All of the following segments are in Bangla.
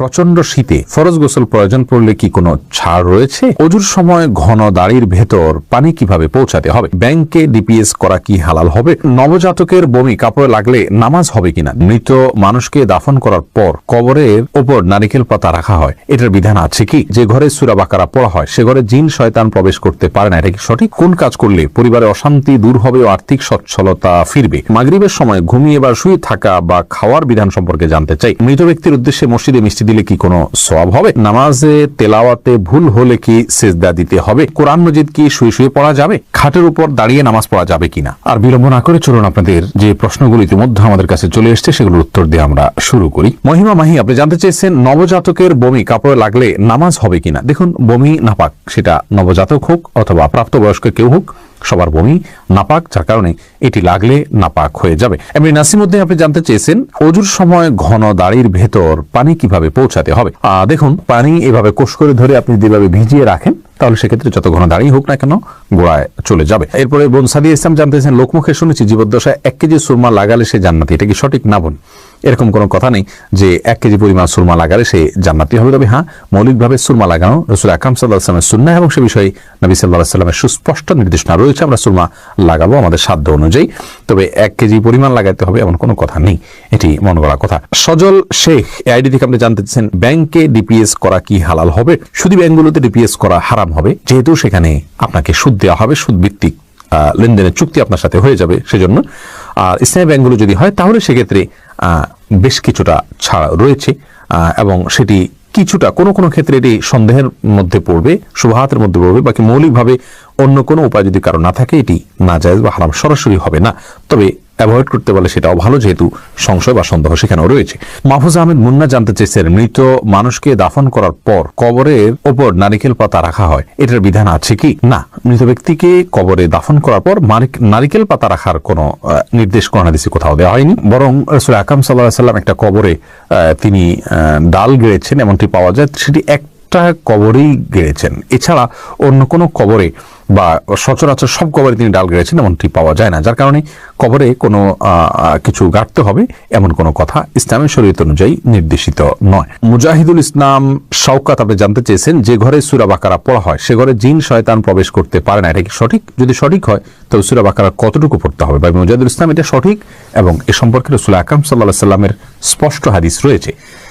প্রচণ্ড শীতে ফরজ গোসল প্রয়োজন পড়লে কি কোনো ছাড় রয়েছে? অজুর সময় ঘন দাড়ির ভেতর পানি কীভাবে পৌঁছাতে হবে? ব্যাংকে ডিপিএস করা কি হালাল হবে? নবজাতকের বমি কাপড়ে লাগলে নামাজ হবে কিনা? মৃত মানুষকে দাফন করার পর কবরের ওপর নারিকেল পাতা রাখা হয়। এটার বিধান আছে কি? যে ঘরে সুরা বাকারা পড়া হয়, সে ঘরে জিন শয়তান প্রবেশ করতে পারে না। এটা কি সঠিক? কোন কাজ করলে পরিবারে অশান্তি দূর হবে ও আর্থিক সচ্ছলতা ফিরবে? মাগরিবের সময় ঘুমিয়ে বা শুয়ে থাকা বা খাওয়ার বিধান সম্পর্কে জানতে চাই। মৃত ব্যক্তির উদ্দেশ্যে মসজিদে মিষ্টি দিলে কি কোনো সওয়াব হবে? নামাজে তেলাওয়াতে ভুল হলে কি সেজদা দিতে হবে? কোরআন মজিদ কি শুয়ে শুয়ে পড়া যাবে? খাটের উপর দাঁড়িয়ে নামাজ পড়া যাবে কিনা? আর বিলম্ব না করে চলুন আপনাদের যে প্রশ্নগুলো ইতিমধ্যে আমাদের কাছে চলে এসছে, সেগুলোর উত্তর দিয়ে আমরা শুরু করি। মহিমা মাহি, আপনি জানতে চেয়েছেন নবজাতকের বমি কাপড়ে লাগলে নামাজ হবে কিনা? দেখুন, বমি নাপাক, সেটা নবজাতক হোক অথবা প্রাপ্তবয়স্ক কেউ হোক সবার বমি, নাপাক, যার কারণে এটি লাগলে নাপাক হয়ে যাবে। এমনি নাসিমুদ্দিন, আপনি জানতে চেয়েছেন অজুর সময় ঘন দাড়ির ভেতর পানি কীভাবে পৌঁছাতে হবে? দেখুন, পানি এভাবে কোষ করে ধরে আপনি যেভাবে ভিজিয়ে রাখেন, তাহলে সেক্ষেত্রে যত ঘন দাঁড়িয়ে হোক না কেন গোড়ায় চলে যাবে। এরপরে বোন সাদি ইসলাম জানতেছেন, লোকমুখে শুনেছি জীবদ্দশায় এক কেজি সুরমা লাগালে সে জান্নাতি। এটা কি সঠিক না বোন? এরকম কোনো কথা নেই যে এক কেজি পরিমাণ সুরমা লাগালে সে জান্নাতি হবে। তবে হ্যাঁ মৌলিকভাবে সুরমা লাগানো রসুল আকরাম সাল্লাহ আসলামের সুন্না এবং সে বিষয়ে নবী সাল্লাহ সাল্লামের সুস্পষ্ট নির্দেশনা রয়েছে। আমরা সুরমা লাগাবো আমাদের সাধ্য অনুযায়ী। তবে এক কেজি পরিমাণ লাগাতে হবে এমন কোনো কথা নেই। এটি মন করা কথা। সজল শেখ, এই আইডি থেকে আপনি জানতে চাচ্ছেন ব্যাংকে ডিপিএস করা কি হালাল হবে? শুধু ব্যাংকগুলোতে ডিপিএস করা হারাম হবে, যেহেতু সেখানে আপনাকে সুদ দেওয়া হবে সুদ ভিত্তিক লেনদেনের চুক্তি আপনার সাথে হয়ে যাবে সেজন্য। আর ইসলামী ব্যাংকগুলো যদি হয়, তাহলে সেক্ষেত্রে বেশ কিছুটা ছাড় রয়েছে এবং সেটি কিছুটা, কোনো কোনো ক্ষেত্রে এটি সন্দেহের মধ্যে পড়বে শুভাহাতের মধ্যে পড়বে, বাকি মৌলিকভাবে অন্য কোনো উপায় যদি কারও না থাকে, এটি না যায় বা হারাম সরাসরি হবে না। তবে অ্যাভয়েড করতে বলে সেটাও ভালো, যেহেতু সংশয় বা সন্দেহ সেখানেও রয়েছে। মাহফুজ আহমেদ মুন্না জানতে চেয়েছেন মৃত মানুষকে দাফন করার পর কবরের ওপর নারিকেল পাতা রাখা হয়, এটার বিধান আছে কি? না, মৃত ব্যক্তিকে কবরে দাফন করার পর নারিকেল পাতা রাখার কোনো নির্দেশ কোরআন হাদিসে কোথাও দেওয়া হয়নি। বরং আকাম সাল্লাহ সাল্লাম একটা কবরে তিনি ডাল গেড়েছেন, এমনটি পাওয়া যায়, সেটি একটা কবরেই গেড়েছেন। এছাড়া অন্য কোনো কবরে বা সচরাচর সব কবরে তিনি ডাল গেড়েছেন এমনটি পাওয়া যায় না। যার কারণে কবরে কোনো কিছু গাড়তে হবে এমন কোনো কথা ইসলামের শরীয়ত অনুযায়ী নির্দেশিত নয়। মুজাহিদুল ইসলাম শওকাত আপনি জানতে চেয়েছেন, যে ঘরে সুরা বাকারা পড়া হয়, সে ঘরে জিন শয়তান প্রবেশ করতে পারে না। এটা কি সঠিক? যদি সঠিক হয়, তবে সুরা বাকারা কতটুকু পড়তে হবে? বা মুজাহিদুল ইসলাম এটা সঠিক এবং এ সম্পর্কে রসুল আকরাম সাল্লাহ সাল্লামের স্পষ্ট হাদিস রয়েছে।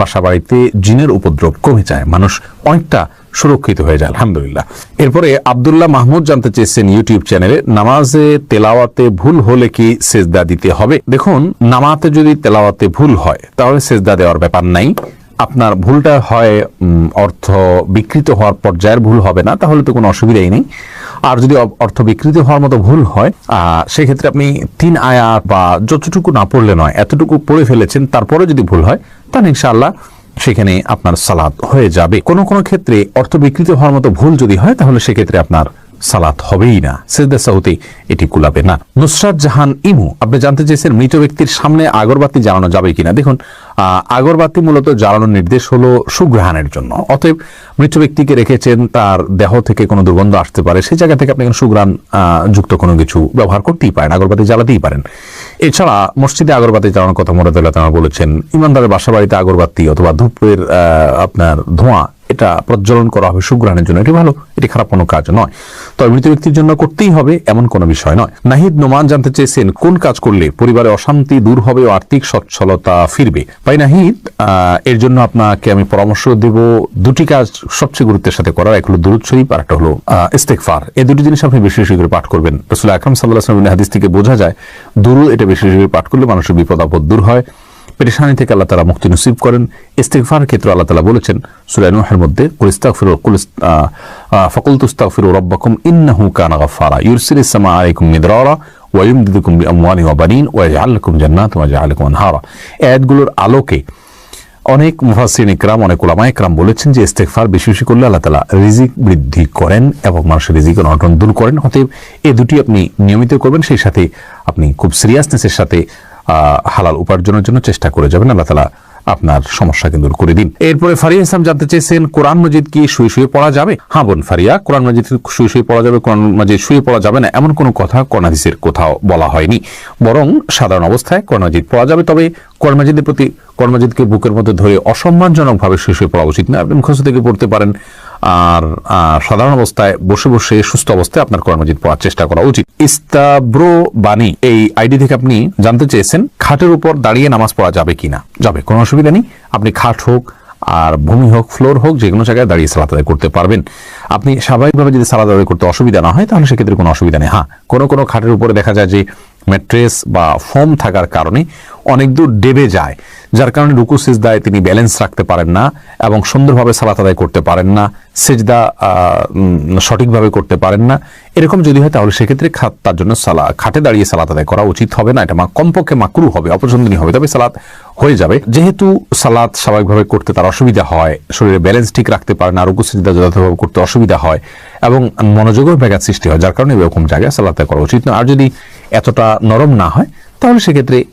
বাসা বাড়িতে জিনের উপদ্রব কমে যায়। মানুষ অনেকটা সুরক্ষিত হয়ে যায়, আলহামদুলিল্লাহ। এরপরে আব্দুল্লাহ মাহমুদ জানতে চেয়েছেন ইউটিউব চ্যানেলে, নামাজে তেলাওয়াতে ভুল হলে কি সেজদা দিতে হবে? দেখুন নামাতে যদি তেলাওয়াতে ভুল হয়, তাহলে সেজদা দেওয়ার ব্যাপার নাই। আপনার ভুলটা হয় অর্থ বিকৃত হওয়ার পর্যায়ের ভুল হবে না, তাহলে তো কোনো অসুবিধাই নেই। আর যদি অর্থ বিকৃতি হওয়ার মতো ভুল হয় সেক্ষেত্রে আপনি তিন আয়াত বা যতটুকু না পড়লে নয়, এতটুকু পড়ে ফেলেছেন, তারপরে যদি ভুল হয়, তাহলে ইনশাআল্লাহ সেখানে আপনার সালাদ হয়ে যাবে। কোনো কোনো ক্ষেত্রে অর্থ বিকৃত হওয়ার মতো ভুল যদি হয়, তাহলে সেক্ষেত্রে আপনার সালাত হবেই না। সেজদা সাউতে এটি কুলাবে না। নুসরাত জাহান ইমু, আপনি জানতে চেয়েছেন মৃত ব্যক্তির সামনে আগরবাতি জ্বালানো যাবে কিনা? দেখুন আগরবাতি মূলত জ্বালানোর নির্দেশ হলো সুগ্রহণের জন্য। অতএব মৃত ব্যক্তিকে রেখেছেন, তার দেহ থেকে কোনো দুর্গন্ধ আসতে পারে। সেই জায়গা থেকে আপনি সুগ্রাণ যুক্ত কোনো কিছু ব্যবহার করতেই পারেন, আগরবাতি জ্বালাতেই পারেন। এছাড়া মসজিদে আগরবাতি জ্বালানোর কথা মোরাদুল্লাহ তাআলা বলেছেন ইমানদারের বাসা বাড়িতে আগরবাতি অথবা ধূপের আপনার ধোঁয়া এটা প্রজ্বলন করা হবে সুগ্রহণের জন্য। এটি ভালো এটি খারাপ কোনো কাজ নয়। তবে মৃত ব্যক্তির জন্য করতেই হবে এমন কোনো বিষয় নয়। নাহিদ নোমান জানতে চেয়েছেন কোন কাজ করলে পরিবারে অশান্তি দূর হবে ও আর্থিক সচ্ছলতা ফিরবে? ভাই নাহিদ এর জন্য আপনাকে আমি পরামর্শ দেব দুটি কাজ সবচেয়ে গুরুত্বের সাথে করার। এক হলো দুরুদ শরীফ আর একটা হলো আহ, ইস্তেগফার। এই দুটি জিনিস আপনি বেশি বেশি করে পাঠ করবেন। রসুল আকরম সাল্লাহ হাদিস থেকে বোঝা যায় দুরুদ এটা বেশি বেশি পাঠ করলে মানুষের বিপদ আপদ দূর হয়। পেরেশানি থেকে আল্লাহ তালা মুক্তি নসিব করেন। ইস্তেকফার ক্ষেত্রে আল্লাহ তালা বলেছেন সুরাইনুহের নূহের মধ্যে কুলিস্তাক ইস্তাগফিরু কুল ইস- আহ, আহ, ফাকুল তুস্তাগফিরু রাব্বাকুম ইন্নাহু কানা গাফফারা। ইউরসিল ইসামা আলাইকুম মিদরারা ওয়া বি আমওয়ানি ওয়া বানিন ওয়া ইয়াজআল জান্নাত ওয়া ইয়াজআল আনহারা। আয়াতগুলোর আলোকে অনেক মুহাসিন ইকরাম, অনেক ওলামা ইকরাম বলেছেন যে ইস্তেকফার বেশি বেশি করলে আল্লাহ তালা রিজিক বৃদ্ধি করেন এবং মানুষের রিজিক অনটন দূর করেন। অতএব এ দুটি আপনি নিয়মিত করবেন, সেই সাথে আপনি খুব সিরিয়াসনেসের সাথে হালাল উপার্জনের জন্য চেষ্টা করে যাবেন। আল্লাহ তালা আপনার সমস্যা কিন্তু করে দিন। এরপরে ফারিয়া ইসলাম জানতে চেয়েছেন, কোরআন মজিদ কি শুয়ে শুয়ে পড়া যাবে? হ্যাঁ বোন ফারিয়া, কোরআন মজিদ শুয়ে শুয়ে পড়া যাবে, কোরআন মজিদ শুয়ে পড়া যাবে না, এমন কোনো কথা কোরআনাদিসের কোথাও বলা হয়নি। বরং সাধারণ অবস্থায় কোরআন মজিদ পড়া যাবে, তবে কোরআন মজিদের প্রতি, কোরআন মজিদকে বুকের মধ্যে ধরে অসম্মানজনকভাবে শুয়ে শুয়ে পড়া উচিত না। আপনি মুখস্থ থেকে পড়তে পারেন। আর সাধারণ অবস্থায় বসে বসে সুস্থ অবস্থায় আপনার কোরআন মজিদ পড়ার চেষ্টা করা উচিত। ইস্তাব্রো বাণী এই আইডি থেকে আপনি জানতে চেয়েছেন খাটের উপর দাঁড়িয়ে নামাজ পড়া যাবে কিনা। যাবে, কোনো অসুবিধা নেই। আপনি খাট হোক আর ভূমি হোক, ফ্লোর হোক যে কোনো জায়গায় দাঁড়িয়ে সালাত আদায় করতে পারবেন। আপনি স্বাভাবিকভাবে যদি সালাদ করতে অসুবিধা না হয়, তাহলে সেক্ষেত্রে কোনো অসুবিধা নেই। হ্যাঁ কোনো কোনো খাটের উপরে দেখা যায় যে ম্যাট্রেস বা ফোম থাকার কারণে অনেক দূর ডেবে যায়, যার কারণে রুকু সিজদায় তিনি ব্যালেন্স রাখতে পারেন না এবং সুন্দরভাবে সালাত আদায় করতে পারেন না, সেজদা সঠিকভাবে করতে পারেন না এরকম যদি হয় তাহলে সেক্ষেত্রে তার জন্য সালা খাটে দাঁড়িয়ে সালাত আদায় করা উচিত হবে না, এটা মা- কমপক্ষে মাকরু হবে, অপছন্দনীয় হবে, তবে সালাত হয়ে যাবে। যেহেতু সালাত স্বাভাবিকভাবে করতে তার অসুবিধা হয়, শরীরে ব্যালেন্স ঠিক রাখতে পারে না, রুকু সিজদা যথাযথভাবে করতে অসুবিধা হয়, এবং মনোযোগের ব্যাঘাত সৃষ্টি হয়, যার কারণে এরকম জায়গায় সালাত আদায় করা উচিত না। আর যদি এতটা নরম না হয়, তাহলে সেক্ষেত্রে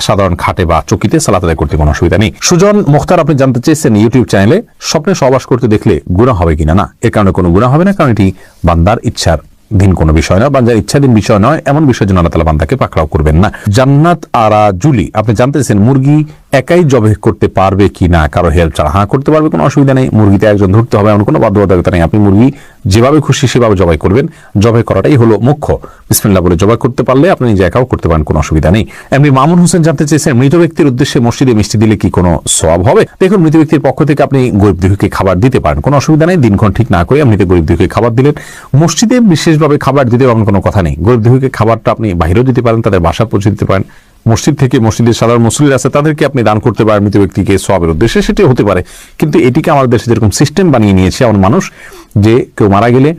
সাধারণ খাটে বা চকিতে সালাত আদায় করতে কোনো অসুবিধা নেই। সুজন মুখতার, আপনি জানতে চেয়েছেন ইউটিউব চ্যানেলে, স্বপ্নে সহবাস করতে দেখলে গুণা হবে কিনা? না, এর কারণে কোনো গুণা হবে না, কারণ এটি বান্দার ইচ্ছার দিন কোনো বিষয় নয় বা বান্দার ইচ্ছাধীন বিষয় নয়, এমন বিষয় জন্য আল্লাহ বান্দাকে পাকড়াও করবেন না। জান্নাত আরা জুলি, আপনি জানতেছেন মুরগি একাই জবে করতে পারবে কি না? কারও হেল্প ছাড়া হ্যাঁ করতে পারবে, কোনো অসুবিধা নেই। মুরগিতে একজন ধরতে হবে, এমন কোনো বাধ্যবাধকতা নেই। আপনি মুরগি যেভাবে খুশি সেভাবে জবাই করবেন। জবাই করাটাই হলো মুখ্য। বিসমিল্লাহ বলে জবাই করতে পারলে আপনি নিজে একাও করতে পারেন, কোনো অসুবিধা নেই। এমনি মামুন হোসেন জানতে চেয়েছেন, মৃত ব্যক্তির উদ্দেশ্যে মসজিদে মিষ্টি দিলে কি কোনো সওয়াব হবে? দেখুন, মৃত ব্যক্তির পক্ষ থেকে আপনি গরিব খাবার দিতে পারেন, কোনো অসুবিধা নেই। দিনক্ষণ ঠিক না করে এমনিতে গরিব খাবার দিলেন। মসজিদে বিশেষভাবে খাবার দিতে এমন কোনো কথা নেই। গরিব দুঃখীকে খাবারটা আপনি বাইরেও দিতে পারেন, তাদের বাসা পৌঁছে দিতে পারেন। মসজিদ থেকে মসজিদের সাধারণ মুসলিম আছে, তাদেরকে আপনি দান করতে পারেন মৃত ব্যক্তিকে সবের উদ্দেশ্যে সেটি হতে পারে। কিন্তু এটিকে আমাদের দেশে যেরকম সিস্টেম বানিয়ে নিয়েছে এমন মানুষ যে কেউ মারা গেলে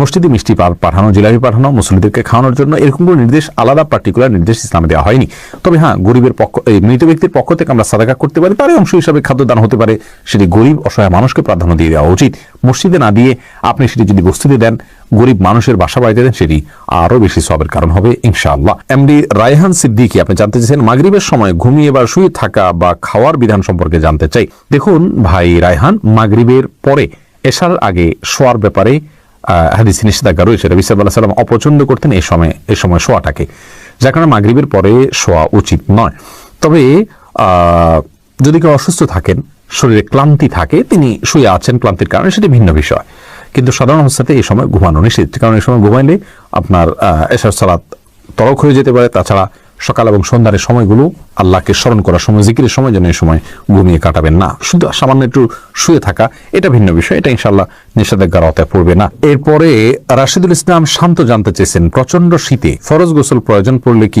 মসজিদে মিষ্টি পাঠানো, জিলাপি পাঠানো মুসলিমদেরকে খাওয়ানোর জন্য এরকম কোনো নির্দেশ, আলাদা পার্টিকুলার নির্দেশ ইসলামে দেওয়া হয়নি। তবে হ্যাঁ গরিবের পক্ষ, এই মৃত ব্যক্তির পক্ষ থেকে আমরা সাদাকা করতে পারি, তারই অংশ হিসাবে খাদ্যদান হতে পারে। সেটি গরিব, অসহায় মানুষকে প্রাধান্য দিয়ে দেওয়া উচিত। মসজিদে না দিয়ে আপনি সেটি যদি বস্তিতে দেন, গরিব মানুষের বাসা বাড়িতে দেন, সেটি আরও বেশি সবের কারণ হবে, ইনশাআল্লাহ। এমডি রায়হান সিদ্দিকি, আপনি জানতে চাইছেন মাগরিবের সময় ঘুমিয়ে বা শুয়ে থাকা বা খাওয়ার বিধান সম্পর্কে জানতে চাই। দেখুন ভাই রায়হান, মাগরিবের পরে এশার আগে শোয়ার ব্যাপারে হাদিসে নিষেধাজ্ঞা রয়েছে। রবি সাল্লাহ সাল্লাম অপছন্দ করতেন এই সময় এই সময় শোয়াটাকে। যার কারণে মাগরিবের পরে শোয়া উচিত নয়। তবে যদি কেউ অসুস্থ থাকেন, শরীরে ক্লান্তি থাকে, তিনি শুয়ে আছেন ক্লান্তির কারণে সেটি ভিন্ন বিষয়। কিন্তু সাধারণ অবস্থাতে এই সময় ঘুমানো নিষেধ কারণ এই সময় ঘুমাইলে আপনার এশার সালাত তরক হয়ে যেতে পারে। তাছাড়া সকাল এবং সন্ধ্যার সময়গুলো আল্লাহকে স্মরণ করার সময়, জিকিরের সময় যেন এই সময় ঘুমিয়ে কাটাবেন না। শুধু সামান্য একটু শুয়ে থাকা, এটা ভিন্ন বিষয়, এটা ইনশাল্লাহ নিষেধাজ্ঞার আওতায় পড়বে না। এরপরে রাশিদুল ইসলাম শান্ত জানতে চেয়েছেন প্রচণ্ড শীতে ফরজ গোসল প্রয়োজন পড়লে কি